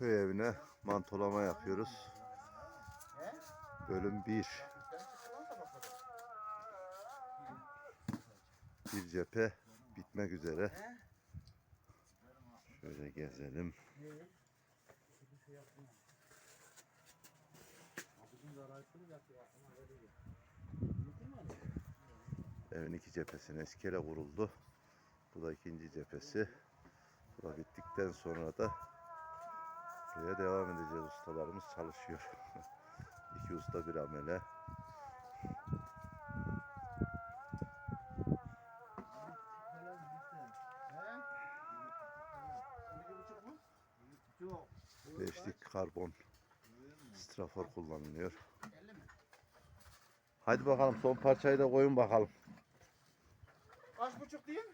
Köy evine mantolama yapıyoruz. Bölüm 1. Bir cephe bitmek üzere. Şöyle gezelim. Evin iki cephesine iskele vuruldu. Bu da ikinci cephesi. Bu da bittikten sonra da buraya devam edeceğiz. Ustalarımız çalışıyor. İki usta bir amele. Beşlik karbon strafor kullanılıyor. Hadi bakalım son parçayı da koyun bakalım. Kaç buçuk? Yok.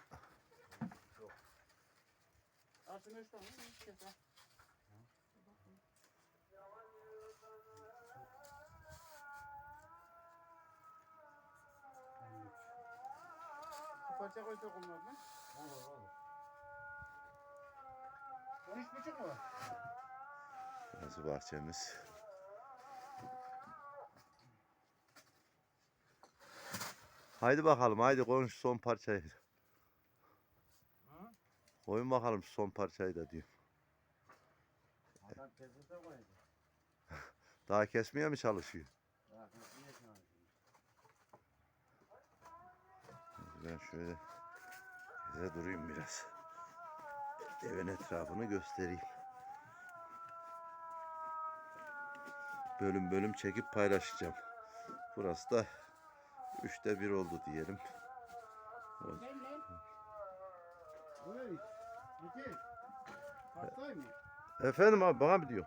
Aslında üç tane. Parça koysak onlar mı? Olur olur. On üç buçuk mu? Burası bahçemiz. Haydi bakalım haydi koyun şu son parçayı. Ha? Koyun bakalım şu son parçayı da diyor. Adam kesese koyacak. Daha kesmeye mi çalışıyor? Ya kesmeye çalışıyor. Ben şöyle size durayım biraz. Evin etrafını göstereyim. Bölüm bölüm çekip paylaşacağım. Burası da üçte bir oldu diyelim. Efendim abi bana mı diyor?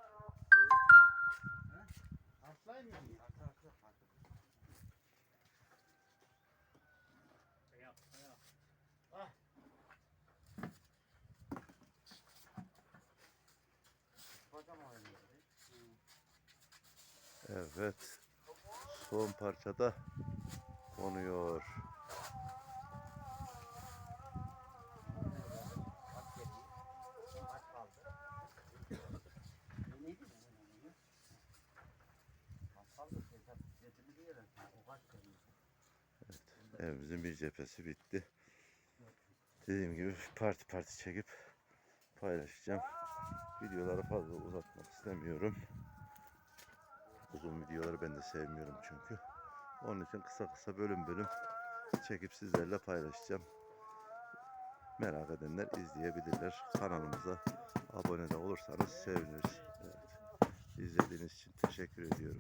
Hastay mı? Ah. Bakalım abi. Evet. Son parçada konuyor. Geliyor? Evimizin bir cephesi bitti. Dediğim gibi parti parti çekip paylaşacağım. Videoları fazla uzatmak istemiyorum. Uzun videoları ben de sevmiyorum çünkü. Onun için kısa kısa bölüm bölüm çekip sizlerle paylaşacağım. Merak edenler izleyebilirler. Kanalımıza abone de olursanız seviniriz. Evet. İzlediğiniz için teşekkür ediyorum.